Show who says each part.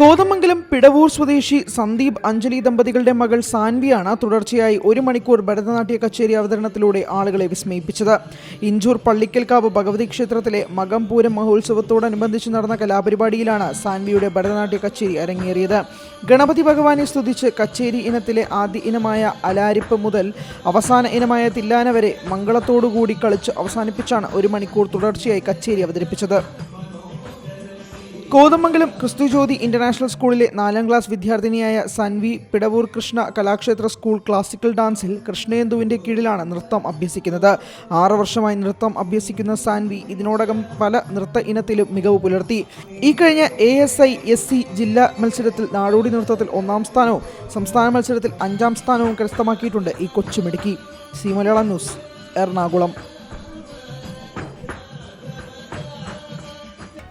Speaker 1: കോതമംഗലം പിടവൂർ സ്വദേശി സന്ദീപ് അഞ്ജലി ദമ്പതികളുടെ മകൾ സാൻവിയാണ് തുടർച്ചയായി ഒരു മണിക്കൂർ ഭരതനാട്യ കച്ചേരി അവതരണത്തിലൂടെ ആളുകളെ വിസ്മയിപ്പിച്ചത്. ഇഞ്ചൂർ പള്ളിക്കൽക്കാവ് ഭഗവതി ക്ഷേത്രത്തിലെ മകംപൂരം മഹോത്സവത്തോടനുബന്ധിച്ച് നടന്ന കലാപരിപാടിയിലാണ് സാൻവിയുടെ ഭരതനാട്യ കച്ചേരി അരങ്ങേറിയത്. ഗണപതി ഭഗവാനെ സ്തുതിച്ച് കച്ചേരി ഇനത്തിലെ ആദ്യ ഇനമായ അലാരിപ്പ് മുതൽ അവസാന ഇനമായ തില്ലാന വരെ മംഗളത്തോടുകൂടി കളിച്ച് അവസാനിപ്പിച്ചാണ് ഒരു മണിക്കൂർ തുടർച്ചയായി കച്ചേരി അവതരിപ്പിച്ചത്. കോതമംഗലം ക്രിസ്തുജ്യോതി ഇന്റർനാഷണൽ സ്കൂളിലെ നാലാം ക്ലാസ് വിദ്യാർത്ഥിനിയായ സൻവി പിടവൂർ കൃഷ്ണ കലാക്ഷേത്ര സ്കൂൾ ക്ലാസിക്കൽ ഡാൻസിൽ കൃഷ്ണേന്ദുവിന്റെ കീഴിലാണ് നൃത്തം അഭ്യസിക്കുന്നത്. ആറു വർഷമായി നൃത്തം അഭ്യസിക്കുന്ന സാൻവി ഇതിനോടകം പല നൃത്ത ഇനത്തിലും മികവ് പുലർത്തി. ഈ കഴിഞ്ഞ A S I S C ജില്ലാ മത്സരത്തിൽ നാടോടി നൃത്തത്തിൽ ഒന്നാം സ്ഥാനവും സംസ്ഥാന മത്സരത്തിൽ അഞ്ചാം സ്ഥാനവും കരസ്ഥമാക്കിയിട്ടുണ്ട് ഈ കൊച്ചുമിടുക്കി. C Malayalam news Ernakulam.